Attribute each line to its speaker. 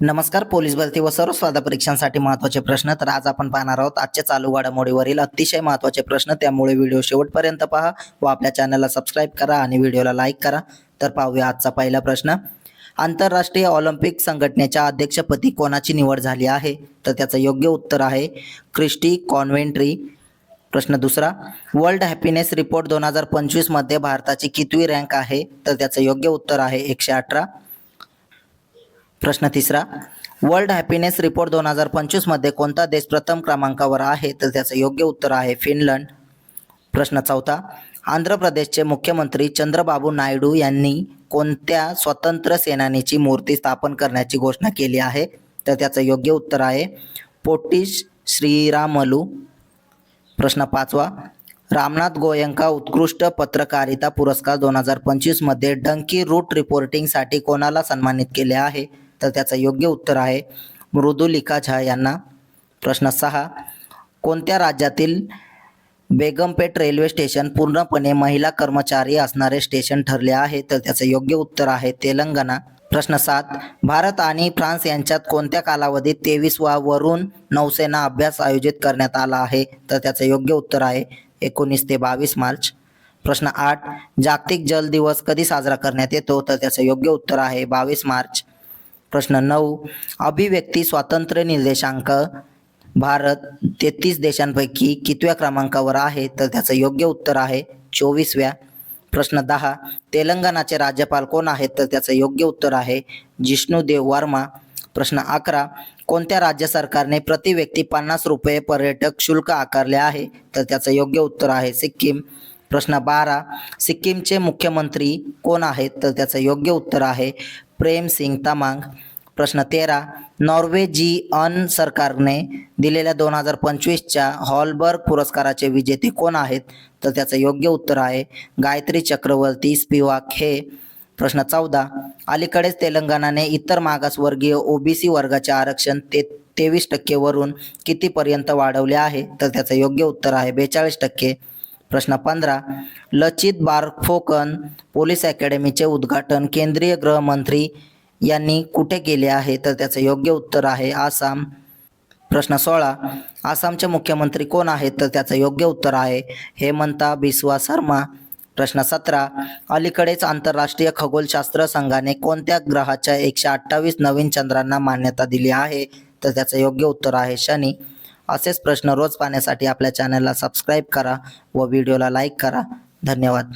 Speaker 1: नमस्कार पोलीस भरती व सर्व स्पर्धा परीक्षांसाठी महत्त्वाचे प्रश्न तर आज आपण पाहणार आहोत. आजच्या चालू घडामोडीवरील अतिशय महत्त्वाचे प्रश्न त्यामुळे व्हिडिओ शेवटपर्यंत पहा. व आपल्या चॅनलला सबस्क्राईब करा आणि व्हिडिओला लाईक करा. तर पाहूया आजचा पहिला प्रश्न. आंतरराष्ट्रीय ऑलिम्पिक संघटनेच्या अध्यक्षपदी कोणाची निवड झाली आहे? तर त्याचं योग्य उत्तर आहे क्रिस्टी कॉन्व्हेंट्री प्रश्न दुसरा. वर्ल्ड हॅपीनेस रिपोर्ट दोन हजार पंचवीसमध्ये भारताची कितवी रँक आहे? तर त्याचं योग्य उत्तर आहे एकशे अठरा. प्रश्न तिसरा वर्ल्ड हॅपीनेस रिपोर्ट दोन हजार पंचवीसमध्ये कोणता देश प्रथम क्रमांकावर आहे? तर त्याचं योग्य उत्तर आहे फिनलंड. प्रश्न चौथा आंध्र प्रदेशचे मुख्यमंत्री चंद्रबाबू नायडू यांनी कोणत्या स्वतंत्र सेनानीची मूर्ती स्थापन करण्याची घोषणा केली आहे? तर त्याचं योग्य उत्तर आहे पोटीश श्रीरामलू. प्रश्न पाचवा रामनाथ गोयंका उत्कृष्ट पत्रकारिता पुरस्कार दोन हजार पंचवीसमध्ये डंकी रूट रिपोर्टिंगसाठी कोणाला सन्मानित केले आहे? तर त्याचं योग्य उत्तर आहे मृदुलिका झा यांना प्रश्न सहा. कोणत्या राज्यातील बेगमपेट रेल्वे स्टेशन पूर्णपणे महिला कर्मचारी असणारे स्टेशन ठरले आहे? तर त्याचं योग्य उत्तर आहे तेलंगणा. प्रश्न सात. भारत आणि फ्रान्स यांच्यात कोणत्या कालावधीत तेवीसवा वरून नौसेना अभ्यास आयोजित करण्यात आला आहे? तर त्याचं योग्य उत्तर आहे एकोणीस ते बावीस मार्च. प्रश्न आठ. जागतिक जल दिवस कधी साजरा करण्यात येतो? तर त्याचं योग्य उत्तर आहे बावीस मार्च. प्रश्न नऊ. अभिव्यक्ती स्वातंत्र्य निर्देशांक. भारत तेहतीस देशांपैकी कितव्या क्रमांकावर आहे? तर त्याचं योग्य उत्तर आहे चोवीसव्या. प्रश्न दहा. तेलंगणाचे राज्यपाल कोण आहेत? तर त्याचं योग्य उत्तर आहे जिष्णुदेव वर्मा. प्रश्न अकरा. कोणत्या राज्य सरकारने प्रति व्यक्ती पन्नास रुपये पर्यटक शुल्क आकारले आहे? तर त्याचं योग्य उत्तर आहे सिक्कीम. प्रश्न बारा सिक्कीमचे मुख्यमंत्री कोण आहेत? तर त्याचं योग्य उत्तर आहे प्रेम सिंग तमांग. प्रश्न तेरा नॉर्वेजियन सरकारने दिलेल्या दोन हजार पंचवीसच्या हॉलबर्ग पुरस्काराचे विजेते कोण आहेत? तर त्याचं योग्य उत्तर आहे गायत्री चक्रवर्ती स्पिवाक हे प्रश्न चौदा अलीकडेच तेलंगणाने इतर मागासवर्गीय ओबीसी वर्गाचे आरक्षण ते तेवीस टक्केवरून कितीपर्यंत वाढवले आहे? तर त्याचं योग्य उत्तर आहे बेचाळीस टक्के. प्रश्न पंधरा. लचित बारफोकन पोलीस अकॅडमीचे उद्घाटन केंद्रीय गृहमंत्री यांनी कुठे केले आहे? तर त्याचं योग्य उत्तर आहे आसाम. प्रश्न सोळा. आसामचे मुख्यमंत्री कोण आहेत? तर त्याचं योग्य उत्तर आहे हेमंता बिस्वा शर्मा प्रश्न सतरा. अलीकडेच आंतरराष्ट्रीय खगोलशास्त्र संघाने कोणत्या ग्रहाच्या एकशे अठ्ठावीस नवीन चंद्रांना मान्यता दिली आहे? तर त्याचं योग्य उत्तर आहे शनी. असेच प्रश्न रोज पाहण्यासाठी आपल्या चॅनलला सबस्क्राईब करा व व्हिडिओला लाईक करा. धन्यवाद.